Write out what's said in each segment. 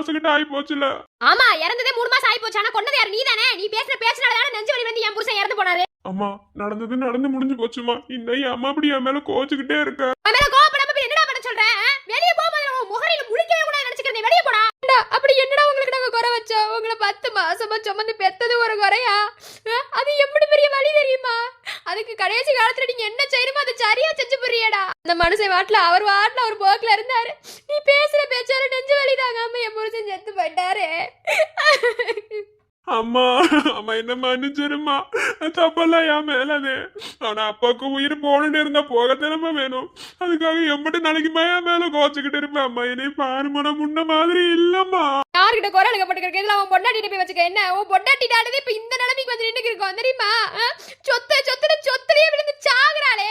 மாசம் கிட்ட ஆகி போச்சுல ஆமா இறந்ததே மூணு மாசம் ஆயி போச்சு ஆனா கொண்டது யார்? நீ தானே நீ பேசுற பேசினால தானே நெஞ்சு வலி வந்து என் புருஷன் இறந்து போனாரு. அம்மா நடந்தது நடந்து முடிஞ்சு போச்சுமா இன்னும் என் அம்மா அப்படி என் மேல கோச்சுக்கிட்டே இருக்க. அவன் மேல கோவப்படாம போய் என்னடா பண்ண சொல்ற? ஆ? வெளிய போ முதல்ல உன் முகரையில முழிக்கவே கூட நினைச்சுக்கிறேன் வெளிய போடா. அப்படி என்னடா உங்களுக்கு நாங்க குறை வச்சோம்? உங்களை பத்து மாசமா சுமந்து பெத்தது ஒரு குறையா? அது எப்படி பெரிய வழி தெரியுமா? அதுக்கு கடைசி காலத்துல நீங்க என்ன செய்யணுமோ அதை சரியா செஞ்சு புரியடா. அந்த மனுஷன் வாட்டுல அவர் வாட்டுல ஒரு போக்குல இருந்தாரு. நீ பேசுற பேச்சால நெஞ்சு வலி தாங்காம என் புருஷன் செத்து போயிட்டாரு. அம்மா அம்மா என்ன மன்னிச்சிருமா தப்பெல்லாம் என் மேலது. ஆனா அப்பாவுக்கு உயிர் போகணுன்னு இருந்தா போகத்தானமா வேணும். அதுக்காக எம்பிட்டு நாளைக்குமா என் மேல கோச்சுக்கிட்டு இருப்பேன். அம்மா என்னை பாருமா நான் முன்ன மாதிரி இல்லம்மா. யார்கிட்ட குறை அழுகப்பட்டிருக்க இதுல அவன் பொண்டாட்டிட்ட போய் வச்சுக்க. என்ன? உன் பொண்டாட்டிட்டானது இப்ப இந்த நிலைமைக்கு வந்து நின்னுக்கு இருக்கோம். தெரியுமா? சொத்து சொத்துன்னு சொத்துலயே விழுந்து சாகுறாளே?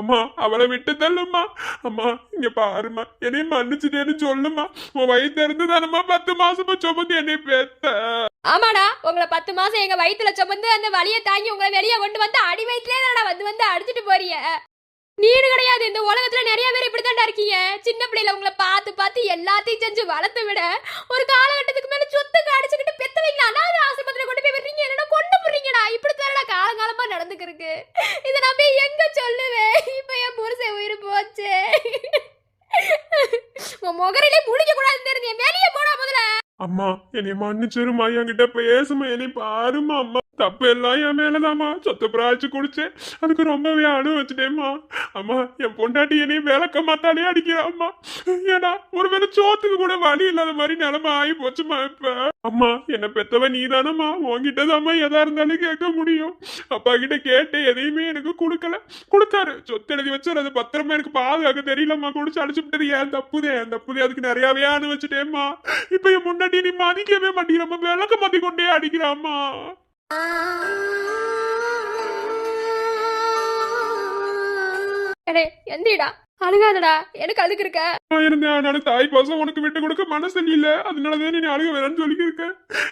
அம்மா அவளை விட்டு தள்ளுமா அம்மா இங்க பாருமா என்னைய மன்னிச்சுட்டேன்னு சொல்லுமா உன் வயிற்று இருந்து தானம்மா பத்து மாசமா சுமந்து என்னை பெத்த. ஆமாடா உங்களை பத்து மாசம் எங்க வயிற்றுல சுமந்து அந்த வலியை தாங்கி உங்களை வெளியே கொண்டு வந்து அடி வயிற்றுலே வந்து வந்து அடிச்சிட்டு போறிய நீடு கிடையாது இந்த உலகத்துல நிறைய பேர் இப்படித்தான்டா இருக்கீங்க. சின்ன பிள்ளைல உங்களை பார்த்து பார்த்து எல்லாத்தையும் செஞ்சு வளர்த்து விட ஒரு காலகட்டத்துக்கு மேல சொத்துக்கு அடிச்சுக்கிட்டு பெத்த வைக்கலாம் அனாதை ஆசிரமத்துல கொண்டு போய் விடுறீங்க. என்னடா கொண்டு போடுறீங்கடா இப்படி தானடா காலங்காலமா நடந்துக்கிருக்கு. இதை நம்பி எங்க சொல்லுவேன்? இப்ப என் புருஷன் உயிர் போச்சு. உன் முகரிலே முடிக்க கூடாதுன்னு தெரிஞ்சு வெளியே போடா முதல்ல. அம்மா என்னை மன்னிச்சிருமா என்கிட்ட பேசுமா என்னை பாருமா அம்மா. தப்பு எல்லாம் என் மேலதாம்மா. சொத்து பிராய்ச்சி குடிச்சேன் அதுக்கு ரொம்பவே அணு வச்சுட்டேம்மா. அம்மா என் பொண்டாட்டி என்னையும் விளக்க மாத்தாலே அடிக்கிறாம்மா ஏன்னா ஒரு வேளை சோத்துக்கு கூட வழி இல்லாத மாதிரி நிலைமை ஆகி போச்சுமா இப்ப. அம்மா என்ன பெத்தவ நீதானம்மா. உன்கிட்ட எதா இருந்தாலும் கேட்க முடியும். அப்பா கிட்ட கேட்டு எதையுமே எனக்கு கொடுக்கல. கொடுத்தாரு. சொத்து எழுதி வச்சாரு அது பத்திரமா எனக்கு பாதுகாக்க தெரியலம்மா. குடிச்சு அடிச்சுட்டது ஏன் தப்புதே. ஏன் தப்புதே அதுக்கு நிறையாவே அணு வச்சுட்டேம்மா. இப்ப என் முன்னாடி நீ மதிக்கவே மாட்டேங்கிறம்மா விளக்க மாத்தி கொண்டே அடிக்கிறாம்மா அடே எந்திரிடா. அழுகாதடா. எனக்கு அதுக்கு இருக்க. நான் இருந்தேன் அதனால தாய் பாசம் உனக்கு விட்டு கொடுக்க மனசு இல்ல அதனாலதான் நீ அழுக வேணாம்னு சொல்லியிருக்க.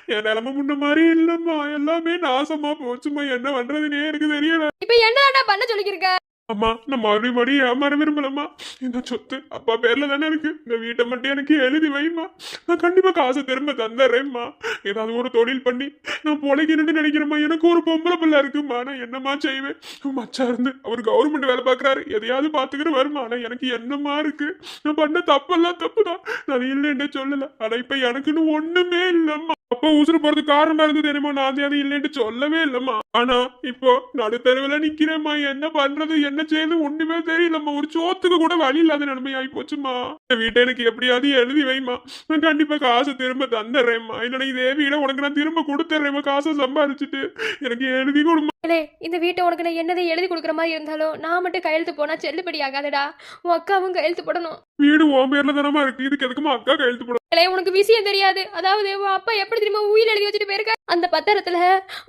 என் நிலைமை முன்ன மாதிரி இல்லம்மா. எல்லாமே நாசமா போச்சுமா என்ன பண்றதுனே எனக்கு தெரியல. இப்ப என்னடா பண்ண சொல்லிக்கிருக்க அம்மா நான் மறுபடியும் மறுபடியும் ஏமாற விரும்பலம்மா. இந்த சொத்து அப்பா பேர்ல தானே இருக்கு. இந்த வீட்டை மட்டும் எனக்கு எழுதி வைமா நான் கண்டிப்பா காசை திரும்ப தந்துடுறேம்மா. ஏதாவது ஒரு தொழில் பண்ணி நான் பொழைக்கணும்னு நினைக்கிறேம்மா. எனக்கு ஒரு பொம்பளை பிள்ளை இருக்குமா நான் என்னம்மா செய்வேன்? மச்சா இருந்து அவர் கவர்மெண்ட் வேலை பார்க்குறாரு. எதையாவது பார்த்துக்கிற வருமா ஆனா எனக்கு என்னம்மா இருக்கு? நான் பண்ண தப்பெல்லாம் தப்பு தான் நான் இல்லைன்னு சொல்லல. ஆனா இப்ப எனக்குன்னு ஒண்ணுமே இல்லைம்மா. அப்ப உசுறு போறது காரணமா இருந்தது தெரியுமா நான் அது இல்லைன்னு சொல்லவே இல்லம்மா. ஆனா இப்போ நடுத்தருவில நிக்கிறேம்மா. என்ன பண்றது? என்ன செய்யுது ஒண்ணுமே தெரியலம்மா. ஒரு சோத்துக்கு கூட வழி இல்லாத நிலைமை போச்சுமா இந்த வீட்டை எனக்கு எப்படியாவது எழுதி வைமா நான் கண்டிப்பா காசை திரும்ப தந்துடுறேம்மா. இல்லைன்னா இதே வீட உனக்கு நான் திரும்ப கொடுத்துட்றேம்மா. காசை சம்பாரிச்சுட்டு எனக்கு எழுதி கொடுமா அடே இந்த வீட்டை உனக்கு நான் என்னதை எழுதி கொடுக்குற மாதிரி இருந்தாலும் நான் மட்டும் கையெழுத்து போனா செல்லுபடி ஆகாதடா. உன் அக்காவும் கையெழுத்து போடணும். வீடு உன் பேர்ல தானமா இருக்கு. இதுக்கு எதுக்குமா அக்கா கையெழுத்து போட அடே உனக்கு விஷயம் தெரியாது. அதாவது உன் அப்பா எப்படி தெரியுமா உயிர் எழுதி வச்சுட்டு போயிருக்க அந்த பத்திரத்துல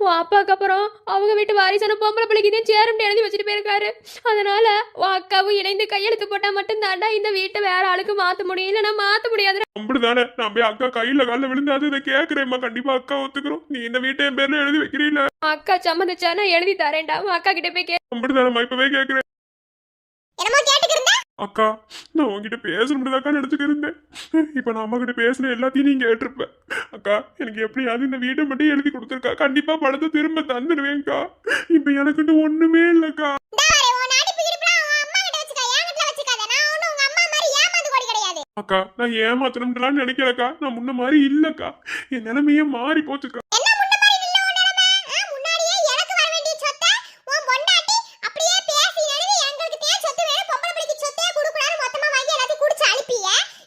உன் அப்பாவுக்கு அப்புறம் அவங்க வீட்டு வாரிசான பொம்பளை பிள்ளைக்கு தான் சேரும்னு எழுதி வச்சுட்டு போயிருக்காரு. அதனால உன் அக்காவும் இணைந்து கையெழுத்து போட்டா மட்டும் தாண்டா இந்த வீட்டை வேற ஆளுக்கு மாத்த முடியும். இல்லைன்னா மாத்த முடியாது அப்படிதானே? நான் போய் அக்கா கையில காலில் விழுந்தாது இதை கேக்குறேம்மா. கண்டிப்பா அக்கா ஒத்துக்கிறோம். நீ இந்த வீட்டை என் பேர்ல எழுதி வைக்கிறீல அக்கா சம்மதிச்சா நான் எழுதி தரேன்டா. உன் அக்கா கிட்ட போய் கே அப்படிதானம்மா இப்பவே கேக்குறேன். என்னமோ அக்கா நான் உங்ககிட்ட பேசணும்னு அக்கா நினைச்சுட்டு இருந்தேன். இப்ப நான் அம்மா கிட்ட பேசின எல்லாத்தையும் நீங்க கேட்டிருப்ப. அக்கா எனக்கு எப்படியாவது இந்த வீட்டை மட்டும் எழுதி கொடுத்துருக்கா. கண்டிப்பா பணத்தை திரும்ப தந்துடுவேன்க்கா. இப்ப எனக்குன்னு இல்லக்கா. ஒன்றும் கிடையாது. அக்கா நான் ஏமாத்தணும்லாம் நினைக்கிறக்கா நான் முன்ன மாதிரி இல்லக்கா. என் நிலைமையே மாறி போச்சுக்கா என்ன முன்ன மாதிரி இல்ல உன் நிலைமை ஆ, முன்னாடியே எனக்கு வர வேண்டிய சொத்தை உன் பொண்டாட்டி அப்படியே பேசி நழுவி எங்களுக்கு தேன் சொத்து வேணும் பொம்பளை பிள்ளைக்கு சொத்தே கொடுக்கூடாது மொத்தமா வாங்கி எல்லாத்தையும் குடிச்சு அனுப்பிய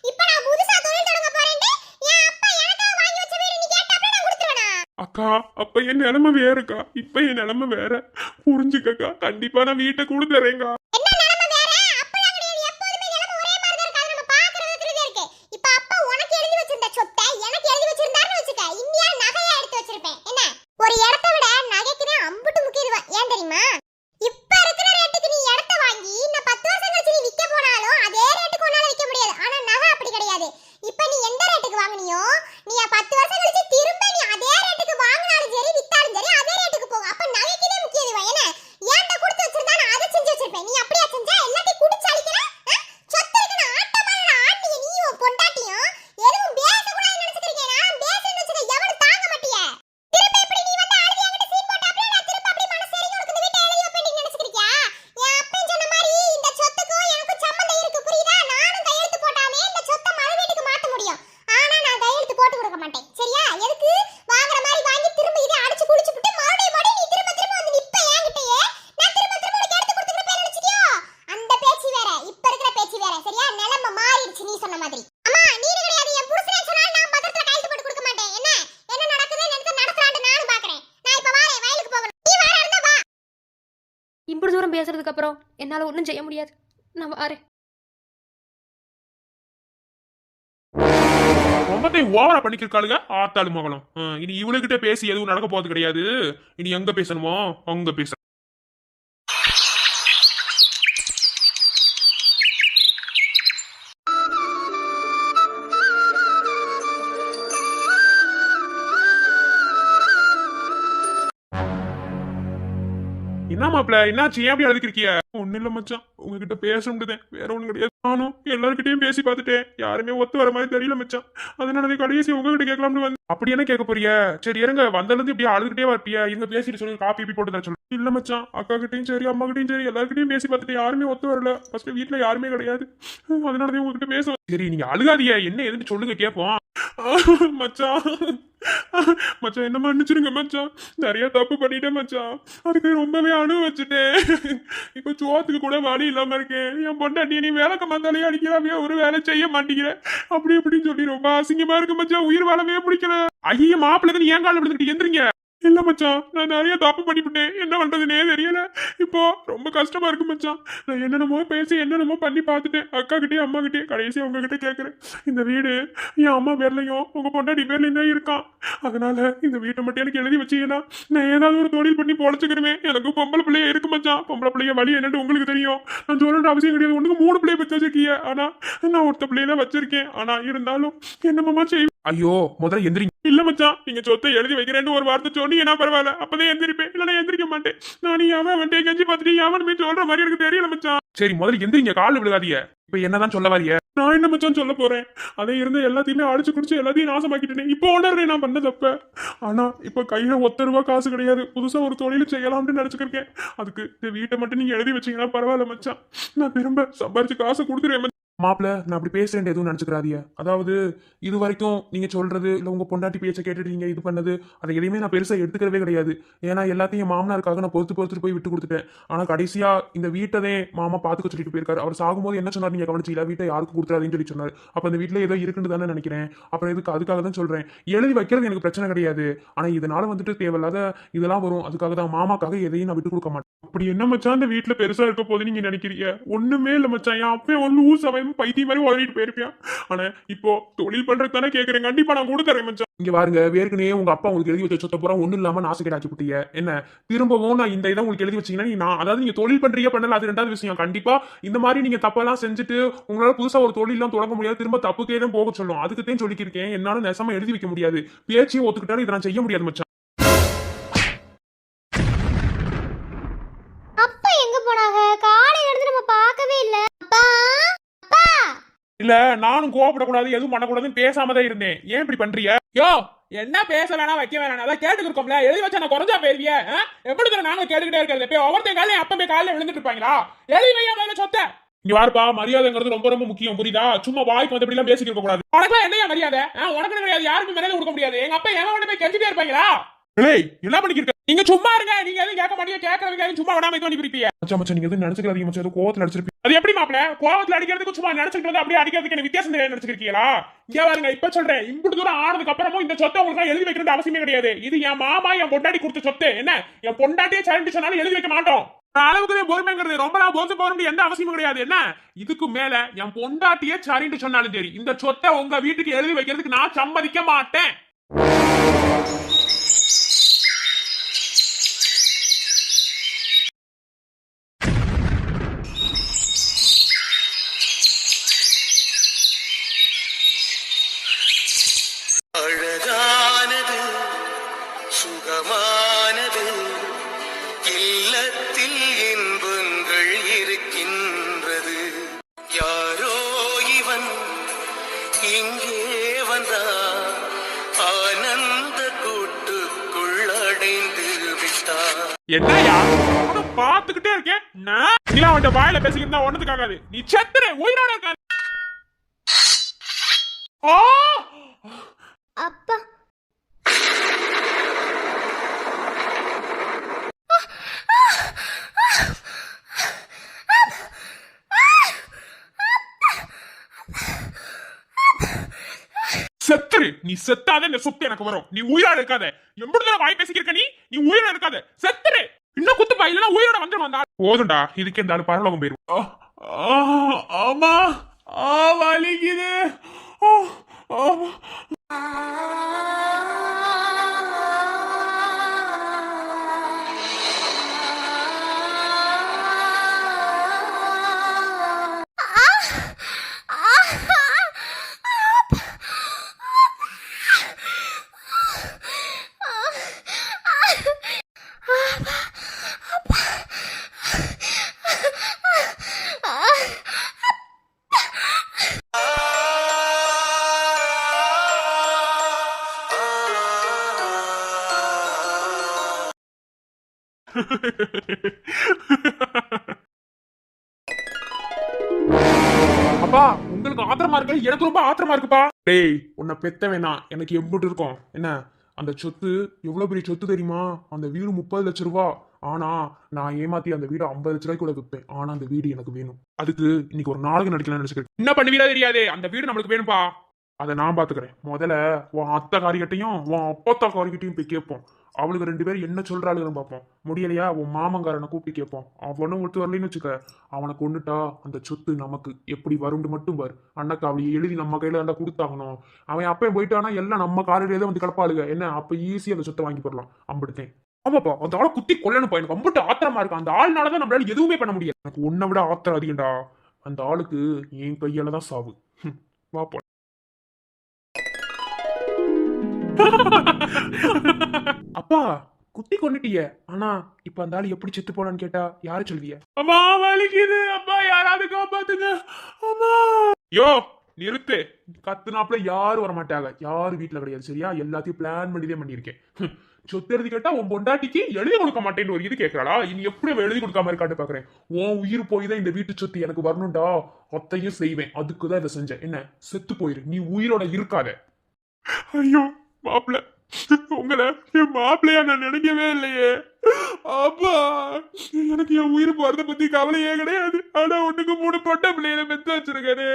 இப்போ நான் புதுசா தொழில் தொடங்க போறேன்ட்டு என் அப்பா எனக்காக வாங்கி வச்ச வீடு நீ கேட்டாப்ல நான் கொடுத்துருவேனா அக்கா அப்ப என் நிலைமை வேறக்கா? இப்ப என் நிலைமை வேற. புரிஞ்சுக்கக்கா. கண்டிப்பா நான் வீட்டை கூட என்ன நிலைமை வேற அப்பலாம் கிடையாது எப்போதுமே நிலைமை ஒரே மாதிரி தான் இருக்கு அது நம்ம பாக்குற விதத்துல தான் இருக்கு இப்போ அப்பா உனக்கு எழுதி வச்சிருந்த சொத்தை எனக்கு எழுதி வச்சிருந்தாருன்னு வச்சுக்க இந்தியா நகையா எடுத்து வச்சிருப்பேன் என்ன ஒரு இடத்த விட நகை ஆயிடுச்சு நீ சொன்ன மாதிரி அம்மா நீனு கிடையாது என் புருஷனே சொன்னாலும் நான் பத்திரத்துல கையெழுத்து போட்டு கொடுக்க மாட்டேன் என்ன என்ன நடக்குது நினைத்து நடத்துறான்னு நானும் பாக்குறேன் நான் இப்ப வாரேன் வயலுக்கு போகணும் நீ வார இருந்தா வா இப்படி தூரம் பேசுறதுக்கு அப்புறம் என்னால ஒன்றும் செய்ய முடியாது. நான் வாரேன். ரொம்பத்தை ஓவரா பண்ணிக்கிருக்காளுங்க? ஆத்தாளு மகளும். இனி இவளுகிட்ட பேசி எதுவும் நடக்க போறது கிடையாது. இனி எங்க பேசணுமோ அங்க பேச மாப்பிள்ள என்னாச்சு? ஏன் அப்படி அழுதுக்கிருக்கிய ஒன்னும் இல்ல மச்சான். உங்ககிட்ட பேச முடியுதேன் வேற ஒண்ணும் கிடையாது. நானும் எல்லார்கிட்டயும் பேசி பார்த்துட்டேன். யாருமே ஒத்து வர மாதிரி தெரியல மச்சான் அதனால கடைசி உங்ககிட்ட கேட்கலாம்னு வந்து அப்படி என்ன கேட்க போறிய? சரி இறங்க வந்ததுல இப்படி அழுதுகிட்டே வரப்பியா. இங்க பேசிட்டு சொல்லி. காப்பி இப்படி போட்டு சொல்லு. இல்ல மச்சான் அக்கா கிட்டயும் சரி அம்மா கிட்டையும் சரி எல்லாருக்கிட்டையும் பேசி பார்த்துட்டு யாருமே ஒத்து வரல. ஃபர்ஸ்ட் வீட்டுல யாருமே கிடையாது. அதனாலதான் உங்ககிட்ட பேச சரி நீங்க அழுகாதியா என்ன எதுன்னு சொல்லுங்க கேட்போம் மச்சான். மச்சான் என்ன மன்னிச்சிருங்க மச்சான். நிறைய தப்பு பண்ணிட்டேன் மச்சான். அதுக்கு ரொம்பவே அணு வச்சுட்டேன். இப்ப சோத்துக்கு கூட வழி இல்லாம இருக்கேன். என் பொண்டாட்டி நீ வேலை வந்தாலே அடிக்கிறாமே ஒரு வேலை செய்ய மாட்டேங்கிற. அப்படி இப்படின்னு சொல்லி ரொம்ப அசிங்கமா இருக்கு மச்சா உயிர் வாழவே பிடிக்கல. ஐயோ மாப்பிள்ளை ஏன் கால எடுத்துக்கிட்டு எந்திரிங்க? இல்ல மச்சான் நான் நிறைய தப்பு பண்ணிவிட்டேன். என்ன பண்றதுனே தெரியல. இப்போ ரொம்ப கஷ்டமா இருக்கு மச்சான். நான் என்னென்னமோ பேசி என்னென்னமோ பண்ணி பார்த்துட்டேன். அக்கா கிட்டே அம்மா கிட்டே கடைசி உங்ககிட்ட கேட்குறேன் இந்த வீடு என் அம்மா பேர்லையும் உங்க பொண்டாட்டி பேர்லையும் தான் இருக்கான். அதனால இந்த வீட்டை மட்டும் எனக்கு எழுதி வச்சீங்கன்னா நான் ஏதாவது ஒரு தொழில் பண்ணி பொழைச்சிக்கிறேன் எனக்கு பொம்பளை பிள்ளைய இருக்கு மச்சான். பொம்பளை பிள்ளைய வழி என்னன்னு உங்களுக்கு தெரியும். நான் சொல்லணும்னு அவசியம் கிடையாது. உனக்கு மூணு பிள்ளைய வச்சு வச்சிருக்கீங்க ஆனா நான் ஒருத்த பிள்ளைய தான் வச்சிருக்கேன். ஆனா இருந்தாலும் என்னமாமா செய்வேன் ஐயோ முதல்ல எந்திரிங்க. இல்ல மச்சான் நீங்க சொத்தை எழுதி வைக்கிறேன்னு ஒரு வார்த்தை சொன்னீங்கன்னா பரவாயில்ல. அப்பதான் எந்திரிப்பேன். இல்ல எந்திரிக்க மாட்டேன். நான் நீ அவன் அவன்கிட்ட கெஞ்சி பார்த்துட்டு அவனுமே சொல்ற மாதிரி எனக்கு தெரியல மச்சான். சரி முதல்ல எந்திரிங்க கால் விழுகாதீங்க. இப்ப என்னதான் சொல்ல வாரிய? நான் என்ன மச்சான் சொல்ல போறேன்? அதை இருந்து எல்லாத்தையுமே அடிச்சு குடிச்சு எல்லாத்தையும் நாசமாக்கிட்டேன். இப்போ உணர்றேன் நான் பண்ண தப்ப ஆனா இப்ப கையில ஒத்த ரூபா காசு கிடையாது. புதுசா ஒரு தொழில் செய்யலாம்னு நினைச்சுக்கிருக்கேன். அதுக்கு இந்த வீட்டை மட்டும் நீங்க எழுதி வச்சீங்கன்னா பரவாயில்ல மச்சான். நான் திரும்ப சம்பாரிச்சு காசு கொடுத்துருவேன் மாப்பிள்ள நான் அப்படி பேசுறேன் எதுவும் நினைச்சுக்கிறாதீங்க. அதாவது இது வரைக்கும் நீங்கள் சொல்கிறது இல்லை உங்கள் பொண்டாட்டி பேச்சை கேட்டுட்டு நீங்கள் இது பண்ணது அதை எதையுமே நான் பெருசாக எடுத்துக்கிறவே கிடையாது. ஏன்னா எல்லாத்தையும் மாமனாருக்காக நான் பொறுத்து பொறுத்துட்டு போய் விட்டு கொடுத்துட்டேன். ஆனால் கடைசியாக இந்த வீட்டதே மாமா பார்த்துக்க சொல்லிட்டு போயிருக்காரு. அவர் சாகும்போது என்ன சொன்னார் நீங்க கவனிச்சீங்களா வீட்டை யாருக்கு கொடுத்துறாதுன்னு சொல்லி சொன்னார். அப்போ அந்த வீட்டில் ஏதோ இருக்குன்னு தானே நினைக்கிறேன். அப்புறம் இதுக்கு அதுக்காக தான் சொல்கிறேன் எழுதி வைக்கிறது எனக்கு பிரச்சனை கிடையாது. ஆனால் இதனால் வந்துட்டு தேவையில்லாத இதெல்லாம் வரும். அதுக்காக தான் மாமாக்காக எதையும் நான் விட்டு கொடுக்க மாட்டேன். அப்படி என்ன மச்சான் அந்த வீட்டில் பெருசாக இருக்க போது நீங்கள் நினைக்கிறீங்க? ஒன்றுமே இல்லை மச்சான். என் அப்பே ஒன்று லூஸ் அவன் பைத்தியம் மாதிரி உதறிட்டு போயிருப்பியான் ஆனா இப்போ தொழில் பண்றது தானே கேக்குறேன். கண்டிப்பா நான் கொடுத்துறேன் மச்சான். இங்க பாருங்க வேர்க்கனே உங்க அப்பா உங்களுக்கு எழுதி வச்ச சொத்த பூரா இல்லாம இல்லாம நாசுக்கேடாக்கி புட்டிய. என்ன திரும்பவும் நான் இந்த இதை உங்களுக்கு எழுதி வச்சீங்கன்னா நீ நான் அதாவது நீங்க தொழில் பண்றீங்க பண்ணல அது ரெண்டாவது விஷயம். கண்டிப்பா இந்த மாதிரி நீங்க தப்பெல்லாம் செஞ்சுட்டு உங்களால புதுசா ஒரு தொழிலாம் தொடங்க முடியாது. திரும்ப தப்புக்கே தான் போக சொல்லும். அதுக்கு தான் சொல்லிக்கிருக்கேன். என்னால நெசமா எழுதி வைக்க முடியாது. பேச்சையும் ஒத்துக்கிட்டாலும் இதை நான் செய்ய முடியாது மச்சான். இல்ல நானும் கோவப்படக்கூடாது எதுவும் பண்ணக்கூடாதுன்னு பேசாம தான் இருந்தேன். ஏன் இப்படி பண்றிய யோ என்ன பேச வேணாம் வைக்க வேணாம். அதான் கேட்டுக்கிருக்கோம்ல எழுதி வச்சா நான் குறைஞ்சா போயிருவிய எப்படி தர நாங்க கேட்டுக்கிட்டே இருக்கிறது? இப்போ ஒவ்வொருத்தன் காலையும் அப்ப போய் காலையில விழுந்துட்டு இருப்பாங்களா? எழுதி வையா மேல சொத்த? இங்க வாருப்பா மரியாதைங்கிறது ரொம்ப ரொம்ப முக்கியம் புரியுதா? சும்மா வாய்க்கு வந்து எல்லாம் பேசிக்க கூடாது உனக்கு என்னையா மரியாதை? உனக்கு கிடையாது யாருக்கும் மரியாதை கொடுக்க முடியாது. எங்க அப்பா எவன் உடனே போய் கெஞ்சிட்டே இருப்பாங்களா? ஏய் என்ன பண்ணிக்கிருக்க நீங்க சும்மா இருங்க நீங்க எதுவும் கேட்க மாட்டீங்க கேட்கறவங்க எதுவும் சும்மா விடாம இது பண்ணி பிரிப்பீங்க மச்சான் மச்சான் நீங்க எதுவும் நினைச்சுக்காதீங்க மச்சான் ஏதோ கோவத்துல அடிச்சிருப்பீங்க. அது எப்படி மாப்பிள? கோவத்துல அடிக்கிறதுக்கு சும்மா நினைச்சுட்டு வந்து அப்படியே அடிக்கிறதுக்கு எனக்கு வித்தியாசம் தெரியாது நினைச்சிருக்கீங்களா இங்க பாருங்க இப்ப சொல்றேன். இம்புட்டு தூரம் ஆனதுக்கு அப்புறமும் இந்த சொத்தை உங்களுக்கு எழுதி வைக்கிறது அவசியமே கிடையாது. இது என் மாமா என் பொண்டாட்டி கொடுத்த சொத்து. என்ன? என் பொண்டாட்டியே சரண்டி சொன்னாலும் எழுதி வைக்க மாட்டோம். நான் அளவுக்கு பொறுமைங்கிறது ரொம்ப நான் பொறுத்து போக எந்த அவசியமும் கிடையாது. என்ன? இதுக்கு மேல என் பொண்டாட்டியே சரின்னு சொன்னாலும் சரி இந்த சொத்தை உங்க வீட்டுக்கு எழுதி வைக்கிறதுக்கு நான் சம்மதிக்க மாட்டேன். வாயில பேசிக்கிட்டு ஒன்னதுக்காகாது நீ செத்துற உயிரோட இருக்காது. ஆ! அப்பா. செத்துரு. நீ செத்தாத இந்த சொத்து எனக்கு வரும். நீ உயிரோட இருக்காத. எப்படி வாய் பேசிக்கிருக்க நீ நீ உயிரோட இருக்காத செத்துரு இன்னும் குத்துப்பா இல்லனா உயிரோட வந்துடும் அந்த ஆள். போதும்டா இதுக்கு இந்த ஆளு பரலோகம் போயிரும் அப்பா உங்களுக்கு ஆத்திரமா இருக்கு? எனக்கு ரொம்ப ஆத்திரமா இருக்குப்பா. டேய் உன்னை பெத்த வேணாம் எனக்கு எம்பிட்டு இருக்கும். என்ன? அந்த சொத்து எவ்வளவு பெரிய சொத்து தெரியுமா? அந்த வீடு முப்பது லட்ச ரூபா. ஆனா நான் ஏமாத்தி அந்த வீடு ஐம்பது லட்ச ரூபாய்க்கு கூட விற்பேன் ஆனா அந்த வீடு எனக்கு வேணும். அதுக்கு இன்னைக்கு ஒரு நாடகம் நடிக்கலாம்னு நினைச்சுக்கிறேன். என்ன பண்ணுவீரா தெரியாது? அந்த வீடு நம்மளுக்கு வேணும்பா அதை நான் பாத்துக்கிறேன். முதல்ல உன் அத்தை காரிக்கிட்டையும் உன் அப்பத்தா காரிக்கிட்டையும் போய் கேட்போம். அவளுக்கு ரெண்டு பேரும் என்ன சொல்றாளுன்னு பார்ப்போம். முடியலையா? உன் மாமங்காரனை கூப்பிட்டு கேட்போம். அவனும் ஒத்து வரலைன்னு வச்சுக்க. அவனை கொண்டுட்டா அந்த சொத்து நமக்கு எப்படி வரும்னு மட்டும் பாரு. அண்ணக்கு அவளை எழுதி நம்ம கையில இருந்தா கொடுத்தாகணும். அவன் அப்பயும் போயிட்டானா எல்லாம் நம்ம காரிலே தான் வந்து கிடப்பாளுங்க என்ன? அப்ப ஈஸியா அந்த சொத்தை வாங்கி போடலாம். அம்பிடுத்தேன். ஆமாப்பா அந்த ஆளை குத்தி கொல்லணும் எனக்கு ரொம்ப ஆத்திரமா இருக்கு. அந்த ஆள்னாலதான் நம்மளால எதுவுமே பண்ண முடியாது எனக்கு உன்னை விட ஆத்திரம் அதிகண்டா அந்த ஆளுக்கு என் கையால தான் சாவு. ஹம், வா போ அப்பா குத்தி கொண்டுட்டிய ஆனா இப்ப அந்த ஆளு எப்படி செத்து போனான்னு கேட்டா யாரு சொல்விய? அம்மா வலிக்குது. அப்பா யாராவது காப்பாத்துங்க. அம்மா. யோ நிறுத்து. கத்துனாப்புல யாரும் வர மாட்டாங்க யாரும் வீட்டுல கிடையாது சரியா? எல்லாத்தையும் பிளான் பண்ணிதான் பண்ணிருக்கேன் சொத்து எழுதி கேட்டா உன் பொண்டாட்டிக்கு எழுதி கொடுக்க மாட்டேன்னு ஒரு இது கேட்கறாளா இனி எப்படி எழுதி கொடுக்காம இருக்காட்டு பாக்குறேன். உன் உயிர் போய் தான் இந்த வீட்டு சொத்து எனக்கு வரணும்டா. அத்தையும் செய்வேன். அதுக்கு தான் இதை செஞ்சேன். என்ன? செத்து போயிரு. நீ உயிரோட இருக்காத. ஐயோ மாப்பிள்ள. உங்களை என் மாப்பிள்ளையா நான் நினைக்கவே இல்லையே. அப்பா எனக்கு என் உயிர் போறத பத்தி கவலையே கிடையாது. ஆனா ஒண்ணுக்கு மூணு பொட்ட பிள்ளைகளை பெத்து வச்சிருக்காரு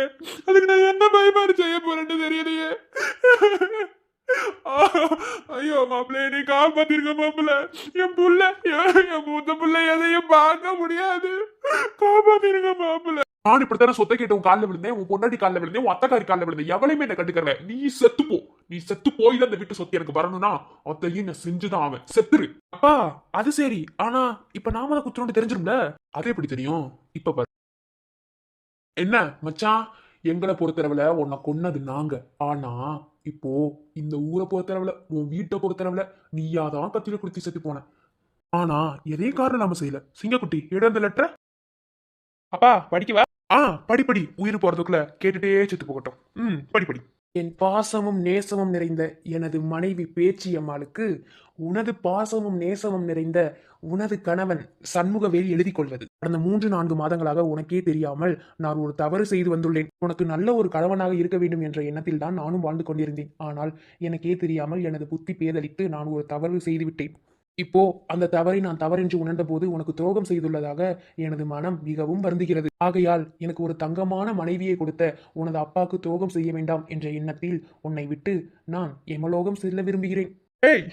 அதுக்கு நான் என்ன பயமாறு செய்ய போறேன்னு தெரியலையே. ஐயோ மாப்பிள்ளை நீ காப்பாத்திருக்க மாப்பிள்ள. என் புள்ள என் மூத்த புள்ள எதையும் பார்க்க முடியாது. காப்பாத்திருக்க மாப்பிள்ள. நான் இப்படித்தானே சொத்தை கேட்டு உன் காலில் விழுந்தேன் உன் பொன்னாடி காலில் விழுந்தேன் உன் அத்தக்காரி காலில் விழுந்தேன். எவளையுமே என்ன கண்டுக்கிறேன் நீ செத்துப்போ. நீ செத்து போய் தான் இந்த வீட்டு சொத்து எனக்கு வரணும்னா அத்தையும் நான் செஞ்சுதான் அவன் செத்துரு. அப்பா அது சரி. ஆனா இப்ப நாம தான் குத்துறோம்னு தெரிஞ்சிரும்ல? அது எப்படி தெரியும்? இப்ப பாரு. என்ன மச்சான்? எங்களை பொறுத்தளவுல உன்னை கொன்னது நாங்க. ஆனா இப்போ இந்த ஊரை பொறுத்தளவுல உன் வீட்டை பொறுத்தளவுல நீயாதான் கத்தில குடுத்தி செத்து போன. ஆனா எதே காரணம் நாம செய்யல. சிங்கக்குட்டி எடு அந்த லெட்டர் அப்பா படிக்கவா? ஆ படிப்படி உயிர் போறதுக்குள்ள கேட்டுட்டே செத்து போகட்டும். ம் படிப்படி என் பாசமும் நேசமும் நிறைந்த எனது மனைவி பேச்சியம்மாளுக்கு உனது பாசமும் நேசமும் நிறைந்த உனது கணவன் சண்முகவேல் எழுதி கொள்வது. கடந்த மூன்று நான்கு மாதங்களாக உனக்கே தெரியாமல் நான் ஒரு தவறு செய்து வந்துள்ளேன். உனக்கு நல்ல ஒரு கணவனாக இருக்க வேண்டும் என்ற எண்ணத்தில் தான் நானும் வாழ்ந்து கொண்டிருந்தேன். ஆனால் எனக்கே தெரியாமல் எனது புத்தி பேதலித்து நான் ஒரு தவறு செய்துவிட்டேன் இப்போ அந்த தவறை நான் தவறென்று உணர்ந்தபோது உனக்கு துரோகம் செய்துள்ளதாக எனது மனம் மிகவும் வருந்துகிறது. ஆகையால் எனக்கு ஒரு தங்கமான மனைவியை கொடுத்த உனது அப்பாவுக்கு துரோகம் செய்ய வேண்டாம் என்ற எண்ணத்தில் உன்னை விட்டு நான் எமலோகம் செல்ல விரும்புகிறேன். ஏய்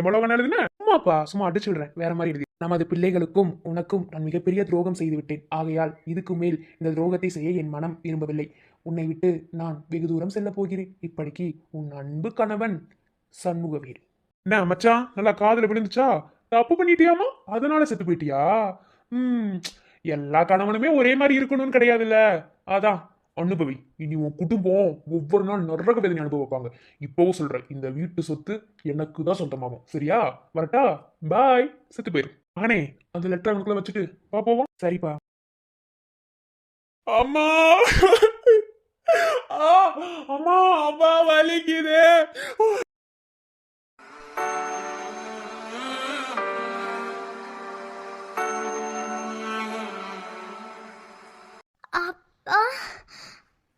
எமலோகம் எழுதுன சும்மாப்பா சும்மா அடிச்சுடுறேன் வேற மாதிரி எழுதி. நமது பிள்ளைகளுக்கும் உனக்கும் நான் மிகப்பெரிய துரோகம் செய்து விட்டேன். ஆகையால் இதுக்கு மேல் இந்த துரோகத்தை செய்ய என் மனம் விரும்பவில்லை. உன்னை விட்டு நான் வெகு தூரம் செல்ல போகிறேன். இப்படிக்கு உன் அன்பு கணவன் சண்முகவேல். என்ன மச்சான்? நல்லா காதில் விழுந்துச்சா? தப்பு பண்ணிட்டியாமா அதனால செத்து போயிட்டியா? ம் எல்லா கணவனுமே ஒரே மாதிரி இருக்கணும்னு கிடையாதுல்ல. அதான் அனுபவி இனி உன் குடும்பம் ஒவ்வொரு நாள் நரக வேதனை அனுபவிப்பாங்க. இப்போவும் சொல்றேன் இந்த வீட்டு சொத்து எனக்கு தான் சொந்தமாகும். சரியா? வரட்டா? பாய் செத்து போயிரு. ஆனே அந்த லெட்டர் அவனுக்குள்ள வச்சுட்டு வா போவோம். சரிப்பா. அம்மா! அம்மா அம்மா வலிக்குது. அப்பா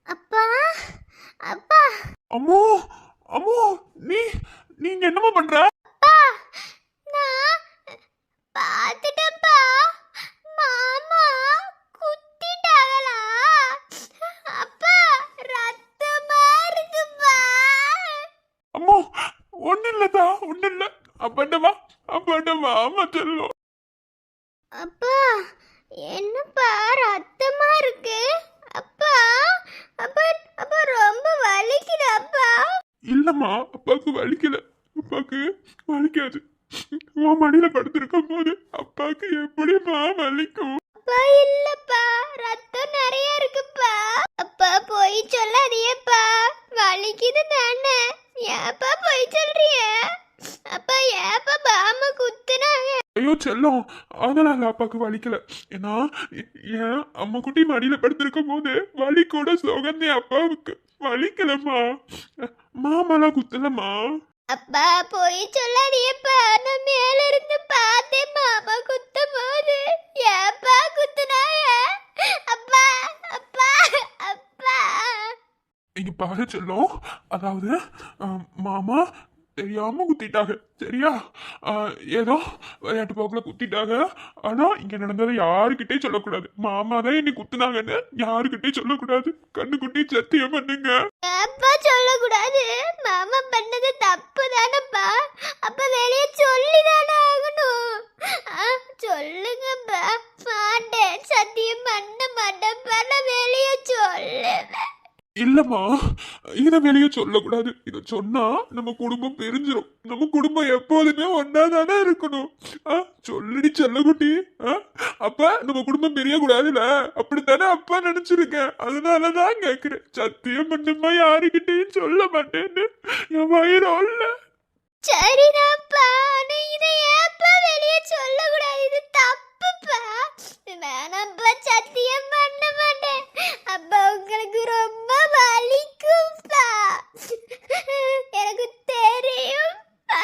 அப்பா அப்பா. அம்மோ அம்மோ நீ நீங்க என்னமா பண்ற? அப்பா நான் பார்த்துட்டப்பா மாமா குத்திட்டாங்களா? அப்பா ரத்தமா இருக்குப்பா. ஒண்ணு இல்லதா ஒண்ணு இல்ல அப்பண்டவா அப்பண்டவா ஆமா செல்லம். அப்பா என்னப்பா ரத்தமா இருக்கு? அப்பா அப்பா அப்பா ரொம்ப வலிக்குதாப்பா இல்லம்மா அப்பாவுக்கு வலிக்கல. அப்பாவுக்கு வலிக்காது. உன் மடியில படுத்திருக்கும் போது அப்பாவுக்கு எப்படிம்மா வலிக்கும்? அப்பா இல்லப்பா ரத்தம் நிறைய இருக்குப்பா. அப்பா போய் சொல்லாதீப்பா வலிக்குது தானே. ஏப்பா போய் சொல்றிய? அப்பா ஏப்பா பாம குத்துனாங்க? ஐயோ செல்லம் அதனால அப்பாவுக்கு வலிக்கல. ஏன்னா என் அம்மா குட்டி மடியில படுத்திருக்கும் போது வலி கூட சுகந்தே அப்பாவுக்கு. வலிக்கலம்மா. மாமாலாம் குத்தலம்மா. அப்பா போய் சொல்லாதீப்பா நான் மேல இருந்து பார்த்தேன் மாமா குத்தும் போது ஏப்பா குத்துனாங்க? அப்பா அப்பா அப்பா. இங்க பாரு செல்லம். அதாவது மாமா தெரியாம குத்திட்டாங்க சரியா? ஏதோ விளையாட்டு போக்கில் குத்திட்டாங்க ஆனால் இங்கே நடந்ததை யாருக்கிட்டே சொல்லக்கூடாது. மாமா தான் என்னை குத்துனாங்கன்னு யாருக்கிட்டே சொல்லக்கூடாது. கண்ணுக்குட்டி சத்தியம் பண்ணுங்க. அப்பா சொல்லக்கூடாது. மாமா பண்ணது தப்பு தானப்பா அப்ப வெளியே சொல்லி தானே ஆகணும். ஆ, சொல்லுங்கப்பா. மாட்டேன். சத்தியம் பண்ண மாட்டேன் நான் வெளியே சொல்லுவேன் இல்லம்மா இதை வெளியே சொல்லக்கூடாது. இதை சொன்னா நம்ம குடும்பம் பிரிஞ்சிடும் நம்ம குடும்பம் எப்போதுமே ஒன்னா தானே இருக்கணும். ஆ, சொல்லுடி செல்லக்குட்டி. ஆ? அப்ப நம்ம குடும்பம் பிரிய அப்படித்தானே அப்பா நினைச்சிருக்கேன். அதனாலதான் கேக்குறேன். சத்தியம் பண்ணுமா யாருக்கிட்டையும் சொல்ல மாட்டேன்னு. என் வயிறு இல்ல சரிதான்ப்பா இதை ஏப்பா வெளியே சொல்லக்கூடாது? இது தப்புப்பா வேணாம்ப்பா சத்தியம் பண்ண மாட்டேன். அப்பா உங்களுக்கு ரொம்ப வலிக்கும்ப்பா. எனக்கு தெரியும்ப்பா.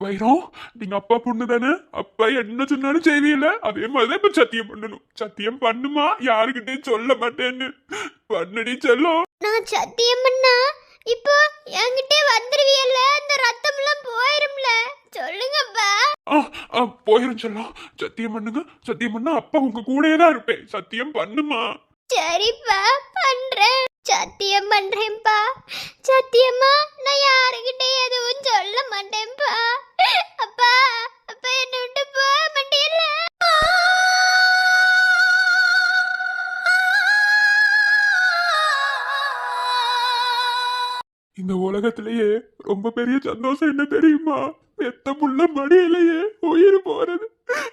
வைரம் நீங்க அப்பா பொண்ணு தானே? அப்பா என்ன சொன்னாலும் செய்வீல அதே மாதிரிதான் இப்ப சத்தியம் பண்ணணும். சத்தியம் பண்ணுமா? யாருக்கிட்டையும் சொல்ல மாட்டேன்னு. பண்ணுடி செல்லம் நான் சத்தியம் பண்ணா இப்போ என்கிட்டே வந்துருவியல்ல? அந்த ரத்தம்லாம் போயிரும்ல? சொல்லுங்கப்பா. போயிரும் செல்லம் சத்தியம் பண்ணுங்க சத்தியம் பண்ணா அப்பா உங்க கூடயே தான் இருப்பேன். சத்தியம் பண்ணுமா? சரிப்பா பண்றேன். சத்தியம் பண்றேன்ப்பா. சத்தியமா நான் யாருக்கிட்டே எதுவும் சொல்ல மாட்டேன்ப்பா. அப்பா அப்பா என்ன விட்டு போக மாட்டேல இந்த உலகத்திலேயே ரொம்ப பெரிய சந்தோஷம் என்ன தெரியுமா? பெத்த புள்ள மடியிலேயே உயிர் போறது.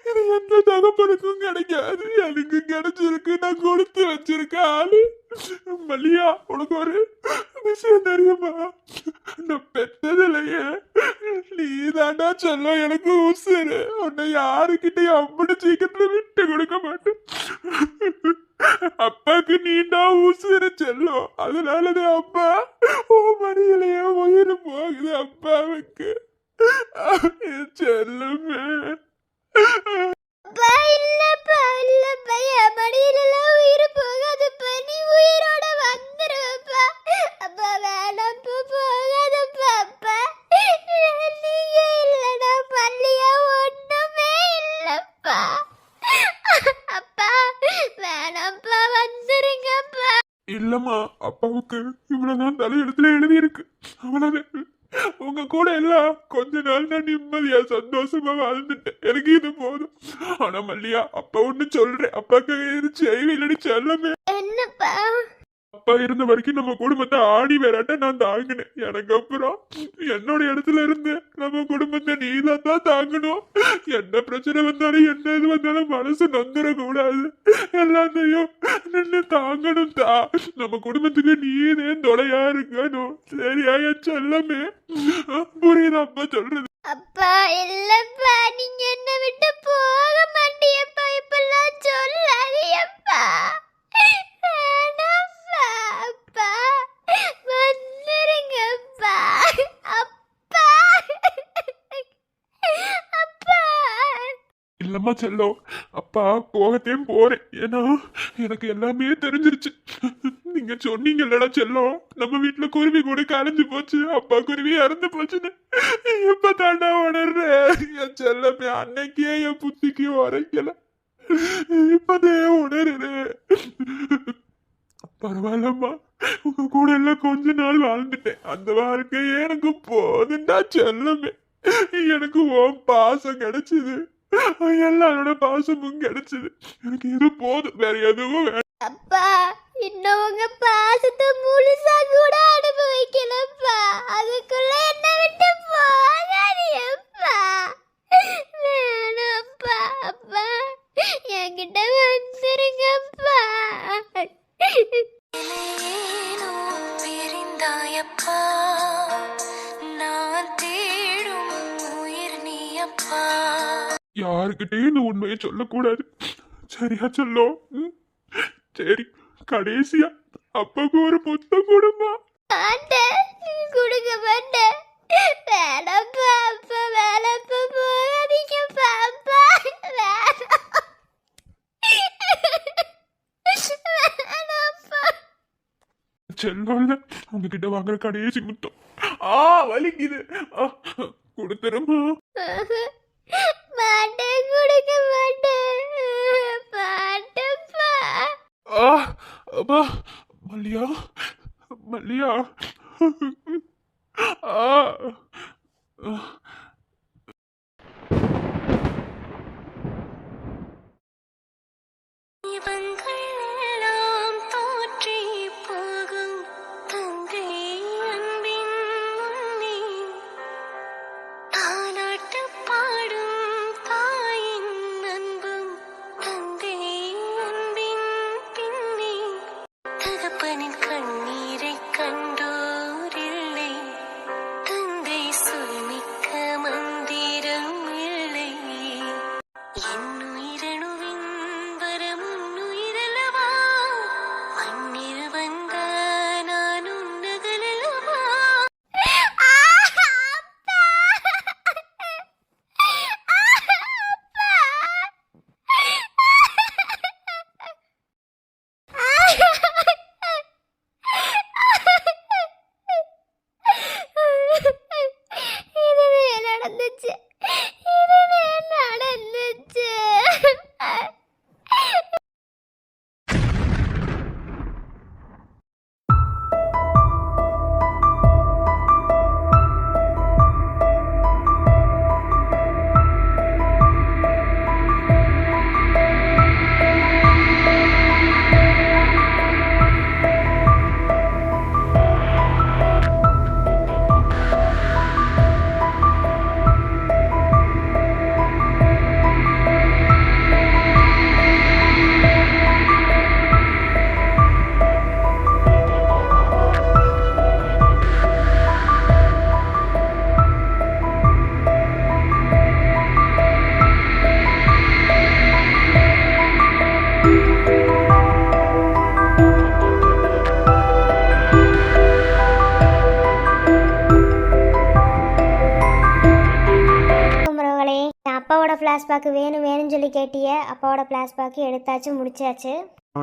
இது எந்த தகப்பனுக்கும் கிடைக்காது. எனக்கு கிடைச்சிருக்கு. நான் கொடுத்து வச்சிருக்க ஆளு. மல்லியா உனக்கு ஒரு விஷயம் தெரியுமா? நான் பெத்ததுலையே நீ தாண்டா சொல்ல எனக்கு உசுறு. உன்னை யாருக்கிட்டையும் அப்படி சீக்கிரத்துல விட்டு கொடுக்க மாட்டேன். அப்பாக்கு நீண்டா உசுறு செல்லும் அதனாலதான் அப்பா ஓ மடியிலேயே உயிர் போகுது அப்பாவுக்கு. அப்பா இல்லப்பா இல்லப்பா என் மடியிலலாம் உயிர் போகாதப்பா. நீ உயிரோட வந்துருவப்பா. அப்பா வேணாப்பா போகாதப்பா அப்பா. நீங்க இல்லடா பள்ளியா ஒண்ணுமே இல்லப்பா. அப்பா வேணாப்பா வந்துருங்கப்பா. இல்லம்மா அப்பாவுக்கு இவ்வளவுதான் தலையெழுத்துல எழுதி இருக்கு அவ்வளவு உங்க கூட எல்லாம் கொஞ்ச நாள் நான் நிம்மதியா சந்தோஷமா வாழ்ந்துட்டேன். எனக்கு இது போதும். ஆனா மல்லியா அப்பா ஒண்ணு சொல்றேன். அப்பாக்கு செய்வில்லடி செல்லமே என்னப்பா? அப்பா இருந்த வரைக்கும் நம்ம குடும்பத்தை ஆடி வேறாட்ட நான் தாங்கினேன். எனக்கு அப்புறம் என்னோட இடத்துல இருந்து நம்ம குடும்பத்தை நீதான் தான் தாங்கணும். என்ன பிரச்சனை வந்தாலும் என்ன இது வந்தாலும் மனசு நொந்துட கூடாது எல்லாத்தையும் நின்று தாங்கணும் தா. நம்ம குடும்பத்துக்கு நீதே தொலையா இருக்கணும். சரியா என் செல்லமே புரியுது அப்பா சொல்றது? அப்பா இல்லப்பா நீங்க என்ன விட்டு போக மாட்டியப்பா இப்பெல்லாம் சொல்லாதியப்பா வேணாப்பா அப்பா. இல்லம்மா செல்லம் அப்பா போகத்தையும் போறேன். ஏன்னா எனக்கு எல்லாமே தெரிஞ்சிருச்சு. நீங்க சொன்னீங்கல்லடா செல்லம் நம்ம வீட்டுல குருவி கூட கலைஞ்சு போச்சு அப்பா குருவி இறந்து போச்சுன்னு. எப்ப தாண்டா உணர்ற? என் செல்லமே அன்னைக்கே என் புத்திக்கு உரைக்கல. இப்பதே உணர்றேன். பரவாயில்லம்மா. உங்க கூட எல்லாம் கொஞ்ச நாள் வாழ்ந்துட்டேன். அந்த வாழ்க்கை எனக்கு போதுண்டா செல்லமே. எனக்கு உன் பாசம் கிடைச்சது. எல்லாரோட பாசமும் கிடைச்சது. எனக்கு இது போதும். வேற எதுவும் வேண்டாம் அப்பா இன்னவங்க பாசத்தை முழுசா கூட அனுபவிக்கலப்பா. அதுக்குள்ள என்ன விட்டு போகாதியப்பா வேணாப்பா அப்பா. என்கிட்ட வந்துருங்கப்பா. பிரிந்தாயப்பா நான் தேடும் உயிர் நீயப்பா. யாருக்கிட்டையும் இந்த உண்மையை சொல்லக்கூடாது. சரியா சொல்லோ? ம்? சரி கடைசியா அப்பாக்கு ஒரு புத்தம் கொடுமா. மாட்டேன் கொடுக்க மாட்டேன் வேணாப்பா போகாதீங்கப்பா அப்பா வேணாம் வேணாப்பா செல்லோல்ல உங்ககிட்ட வாங்குற கடைசி முத்தம் ஆ வலிக்குது. கொடுத்துருமா. மாட்டேன் கொடுக்க மாட்டேன். மாட்டேன்ப்பா ஆ அப்பா மல்லியா மல்லியா ஆ. ஃப்ளாஷ்பேக் வேணும் வேணும்னு சொல்லி கேட்டிய அப்பாவோட ஃப்ளாஷ்பேக் எடுத்தாச்சு முடிச்சாச்சு.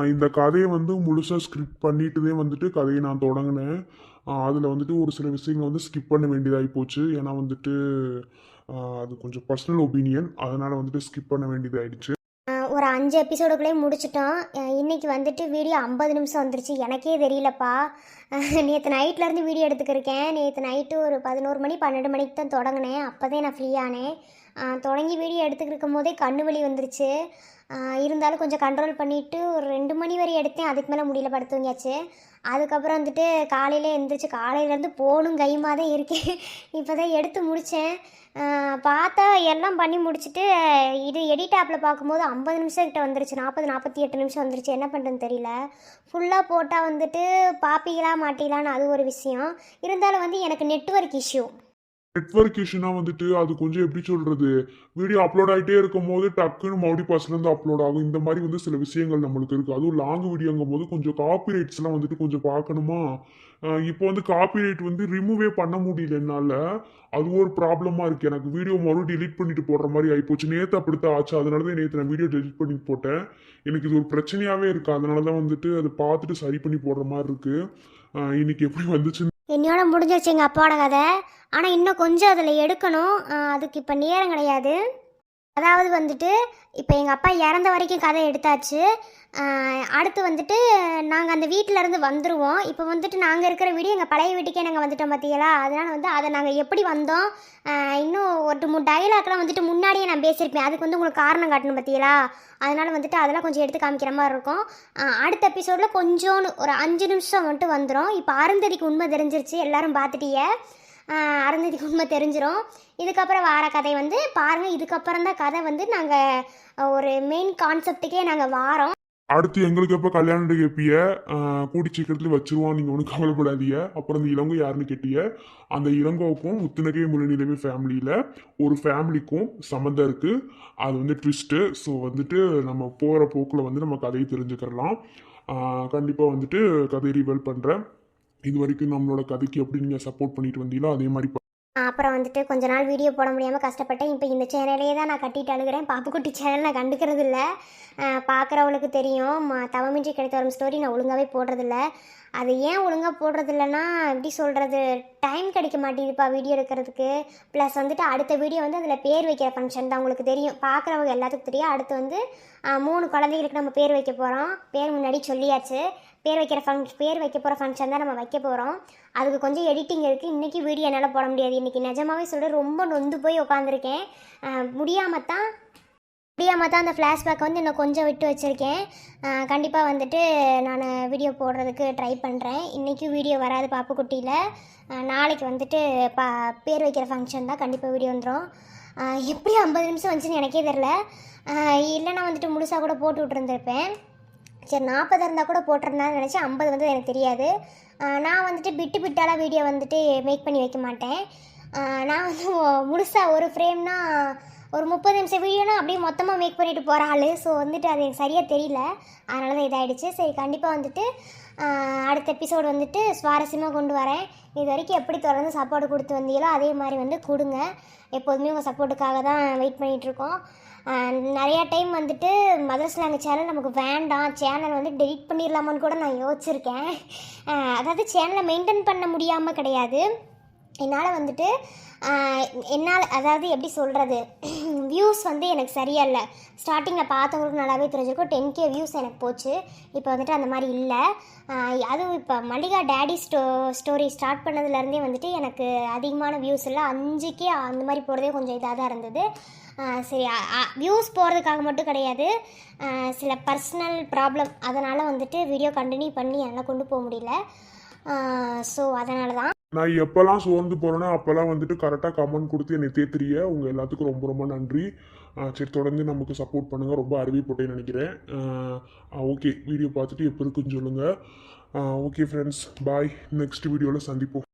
இந்த கதையை வந்து முழுசாக ஸ்கிரிப்ட் பண்ணிட்டுதே வந்துட்டு கதையை நான் தொடங்கினேன். அதில் வந்துட்டு ஒரு சில விஷயங்கள் வந்து ஸ்கிப் பண்ண வேண்டியதாகி போச்சு. ஏன்னா வந்துட்டு அது கொஞ்சம் பர்சனல் ஒப்பீனியன் அதனால் வந்துட்டு ஸ்கிப் பண்ண வேண்டியதாயிடுச்சு. அஹ் ஒரு அஞ்சு எபிசோடுக்குள்ளேயே முடிச்சிட்டோம். அஹ் இன்னைக்கு வந்துட்டு வீடியோ ஐம்பது நிமிஷம் வந்துருச்சு. எனக்கே தெரியலப்பா. நேற்று நைட்லேருந்து வீடியோ எடுத்துக்கிருக்கேன். நேற்று நைட்டு ஒரு பதினோரு மணி பன்னெண்டு மணிக்கு தான் தொடங்கினேன். அப்போ தான் நான் ஃப்ரீயானேன் தொடங்கி வீடியோ எடுத்துக்கிருக்கும் போதே கண்ணு வலி வந்துருச்சு. இருந்தாலும் கொஞ்சம் கண்ட்ரோல் பண்ணிவிட்டு ஒரு ரெண்டு மணி வரை எடுத்தேன். அதுக்கு மேலே முடியல படுத்துங்கியாச்சு அதுக்கப்புறம் வந்துட்டு காலையில எழுந்திரிச்சு காலையிலேருந்து போகணும் கையுமாக தான் இருக்கேன். இப்போ தான் எடுத்து முடித்தேன் பார்த்தா எல்லாம் பண்ணி முடிச்சுட்டு இது எடிட் ஆப்பில் பார்க்கும்போது ஐம்பது நிமிஷம் கிட்ட வந்துருச்சு. நாற்பது நாற்பத்தி எட்டு நிமிஷம் வந்துருச்சு. என்ன பண்ணுறதுன்னு தெரியல. ஃபுல்லாக போட்டால் வந்துட்டு பாப்பீங்களா மாட்டீங்களான்னு அது ஒரு விஷயம். இருந்தாலும் வந்து எனக்கு நெட்வொர்க் இஷ்யூ நெட்ஒர்க் இஷ்யூனா வந்துட்டு அது கொஞ்சம் எப்படி சொல்றது? வீடியோ அப்லோட் ஆகிட்டே இருக்கும் போது டக்குன்னு மறுபடியும் பஸ்லேருந்து அப்லோட் ஆகும். இந்த மாதிரி வந்து சில விஷயங்கள் நம்மளுக்கு இருக்குது அதுவும் லாங் வீடியோங்கும் போது கொஞ்சம் காப்பிரைட்ஸ்லாம் வந்துட்டு கொஞ்சம் பார்க்கணுமா? இப்போ வந்து காப்பிரைட் வந்து ரிமூவே பண்ண முடியல என்னால். அது ஒரு ப்ராப்ளமாக இருக்குது எனக்கு வீடியோ மறுபடியும் டிலீட் பண்ணிட்டு போடுற மாதிரி ஆகிப்போச்சு நேற்று அப்படித்தான் ஆச்சு. அதனால தான் நேற்று நான் வீடியோ டிலீட் பண்ணி போட்டேன். எனக்கு இது ஒரு பிரச்சனையாகவே இருக்குது அதனால தான் வந்துட்டு அதை பார்த்துட்டு சரி பண்ணி போடுற மாதிரி இருக்குது இன்னைக்கு எப்படி வந்துச்சு என்னோட முடிஞ்சிருச்சு எங்கள் அப்பாவோட கதை. ஆனால் இன்னும் கொஞ்சம் அதில் எடுக்கணும். அதுக்கு இப்போ நேரம் கிடையாது. அதாவது வந்துட்டு இப்போ எங்கள் அப்பா இறந்த வரைக்கும் கதை எடுத்தாச்சு. அடுத்து வந்துட்டு நாங்கள் அந்த வீட்டில் இருந்து வந்துடுவோம் இப்போ வந்துட்டு நாங்கள் இருக்கிற வீடு எங்கள் பழைய வீட்டுக்கே நாங்கள் வந்துட்டோம் பார்த்தீங்களா அதனால் வந்து அதை நாங்கள் எப்படி வந்தோம்? இன்னும் ஒரு மூணு டைலாக்லாம் வந்துட்டு முன்னாடியே நான் பேசியிருப்பேன். அதுக்கு வந்து உங்களுக்கு காரணம் காட்டணும் பார்த்தீங்களா அதனால் வந்துட்டு அதெல்லாம் கொஞ்சம் எடுத்து காமிக்கிற மாதிரி இருக்கும். அடுத்த எபிசோடில் கொஞ்சோன்னு ஒரு அஞ்சு நிமிஷம் வந்துட்டு வந்துடும் இப்போ அருந்ததிக்கு உண்மை தெரிஞ்சிருச்சு. எல்லோரும் பார்த்துட்டீங்க அருந்ததிக்கு உண்மை தெரிஞ்சிடும் இதுக்கப்புறம் வார கதை வந்து பாருங்கள் இதுக்கப்புறம் தான் கதை வந்து நாங்கள் ஒரு மெயின் கான்செப்ட்டுக்கே நாங்கள் வாரோம். அடுத்து எங்களுக்கு எப்போ கல்யாணம் கேட்பிய கூடி சீக்கிரத்துல வச்சிருவான் நீங்கள் ஒன்றும் கவலைப்படாதீங்க. அப்புறம் அந்த இளங்கோ யாருன்னு கேட்டிய அந்த இளங்கோவுக்கும் முத்துநகை முழுநிலவே ஃபேமிலியில் ஒரு ஃபேமிலிக்கும் சம்மந்தம் இருக்குது அது வந்து ட்விஸ்ட்டு ஸோ வந்துட்டு நம்ம போகிற போக்கில் வந்து நம்ம கதையை தெரிஞ்சுக்கிறலாம். கண்டிப்பாக வந்துட்டு கதை ரிவல் பண்ணுறேன் இது வரைக்கும் நம்மளோட கதைக்கு எப்படி நீங்கள் சப்போர்ட் பண்ணிட்டு வந்தீங்களோ அதே மாதிரி அப்புறம் வந்துட்டு கொஞ்ச நாள் வீடியோ போட முடியாமல் கஷ்டப்பட்டேன். இப்போ இந்த சேனலே தான் நான் கட்டிட்டு அழுகிறேன். பாப்புக்குட்டி சேனல் நான் கண்டுக்கிறது இல்லை. பார்க்குறவளுக்கு தெரியும். ம- தவமின்றி கிடைத்த வரும் ஸ்டோரி நான் ஒழுங்காகவே போடுறதில்ல. அது ஏன் ஒழுங்காக போடுறதில்லன்னா எப்படி சொல்கிறது டைம் கிடைக்க மாட்டேங்குதுப்பா வீடியோ எடுக்கிறதுக்கு. ப்ளஸ் வந்துட்டு அடுத்த வீடியோ வந்து அதில் பேர் வைக்கிற ஃபங்க்ஷன் தான் உங்களுக்கு தெரியும். பார்க்குறவங்க எல்லாத்துக்கும் தெரியும். அடுத்து வந்து மூணு குழந்தைகளுக்கு நம்ம பேர் வைக்க போகிறோம் பேர் முன்னாடி சொல்லியாச்சு. பேர் வைக்கிற ஃபங் பேர் வைக்க போகிற ஃபங்க்ஷன் தான் நம்ம வைக்க போகிறோம் அதுக்கு கொஞ்சம் எடிட்டிங் இருக்குது இன்றைக்கி வீடியோ என்னால் போட முடியாது. இன்றைக்கி நிஜமாவே சொல்கிறேன் ரொம்ப நொந்து போய் உட்காந்துருக்கேன் முடியாமல் தான் முடியாமல் தான் அந்த ஃப்ளாஷ்பேக் வந்து இன்னும் கொஞ்சம் விட்டு வச்சுருக்கேன். கண்டிப்பாக வந்துட்டு நான் வீடியோ போடுறதுக்கு ட்ரை பண்ணுறேன் இன்றைக்கும் வீடியோ வராது பாப்புக்குட்டியில். நாளைக்கு வந்துட்டு பா பேர் வைக்கிற ஃபங்க்ஷன் தான் கண்டிப்பாக வீடியோ வந்துடும் எப்படி ஐம்பது நிமிஷம் வந்துச்சுன்னு எனக்கே தெரில இல்லைன்னா வந்துட்டு முழுசாக கூட போட்டு விட்டுருந்துருப்பேன். சரி நாற்பது இருந்தால் கூட போட்டிருந்தான்னு நினச்சேன் ஐம்பது வந்து எனக்கு தெரியாது. நான் வந்துட்டு பிட்டு பிட்டாலாம் வீடியோ வந்துட்டு மேக் பண்ணி வைக்க மாட்டேன். நான் வந்து முழுசாக ஒரு ஃப்ரேம்னா ஒரு முப்பது நிமிஷம் வீடியோனா அப்படியே மொத்தமாக மேக் பண்ணிட்டு போகிற ஆள். ஸோ வந்துட்டு அது எனக்கு சரியாக தெரியல. அதனால தான் இதாகிடுச்சு சரி கண்டிப்பாக வந்துட்டு அடுத்த எபிசோடு வந்துட்டு சுவாரஸ்யமாக கொண்டு வரேன். இது வரைக்கும் எப்படி தொடர்ந்து சப்போர்ட் கொடுத்து வந்தீங்களோ அதே மாதிரி வந்து கொடுங்க. எப்போதுமே உங்கள் சப்போர்ட்டுக்காக தான் வெயிட் பண்ணிகிட்ருக்கோம் நிறையா டைம் வந்துட்டு மதர்ஸ் லாங்குவேஜ் சேனல் நமக்கு வேண்டாம். சேனல் வந்து டெலிட் பண்ணிடலாமான்னு கூட நான் யோசிச்சிருக்கேன். அதாவது சேனலை மெயின்டைன் பண்ண முடியாமல் கிடையாது. என்னால் வந்துட்டு என்னால் அதாவது எப்படி சொல்கிறது வியூஸ் வந்து எனக்கு சரியாக இல்லை. ஸ்டார்டிங்கில் பார்த்தவங்களுக்கு நல்லாவே தெரிஞ்சிருக்கும். டென் கே வியூஸ் எனக்கு போச்சு. இப்போ வந்துட்டு அந்த மாதிரி இல்லை. அதுவும் இப்போ மல்லிகா டேடி ஸ்டோ ஸ்டோரி ஸ்டார்ட் பண்ணதுலேருந்தே வந்துட்டு எனக்கு அதிகமான வியூஸ் இல்லை. அஞ்சுக்கே அந்த மாதிரி போகிறதே கொஞ்சம் இதாக தான் இருந்தது. சரி வியூஸ் போகிறதுக்காக மட்டும் கிடையாது. சில பர்சனல் ப்ராப்ளம் அதனால் வந்துட்டு வீடியோ கண்டினியூ பண்ணி என்னால் கொண்டு போக முடியல. ஸோ அதனால தான் நான் எப்போல்லாம் சோர்ந்து போகிறேனோ அப்போல்லாம் வந்துட்டு கரெக்டாக கமெண்ட் கொடுத்து என்னை தேத்துறிய உங்கள் எல்லாத்துக்கும் ரொம்ப ரொம்ப நன்றி. சரி தொடர்ந்து நமக்கு சப்போர்ட் பண்ணுங்கள் ரொம்ப அருவி போட்டேன்னு நினைக்கிறேன் ஓகே வீடியோ பார்த்துட்டு எப்போ இருக்குன்னு சொல்லுங்கள் ஓகே ஃப்ரெண்ட்ஸ் பாய் நெக்ஸ்ட் வீடியோவில் சந்திப்போம்.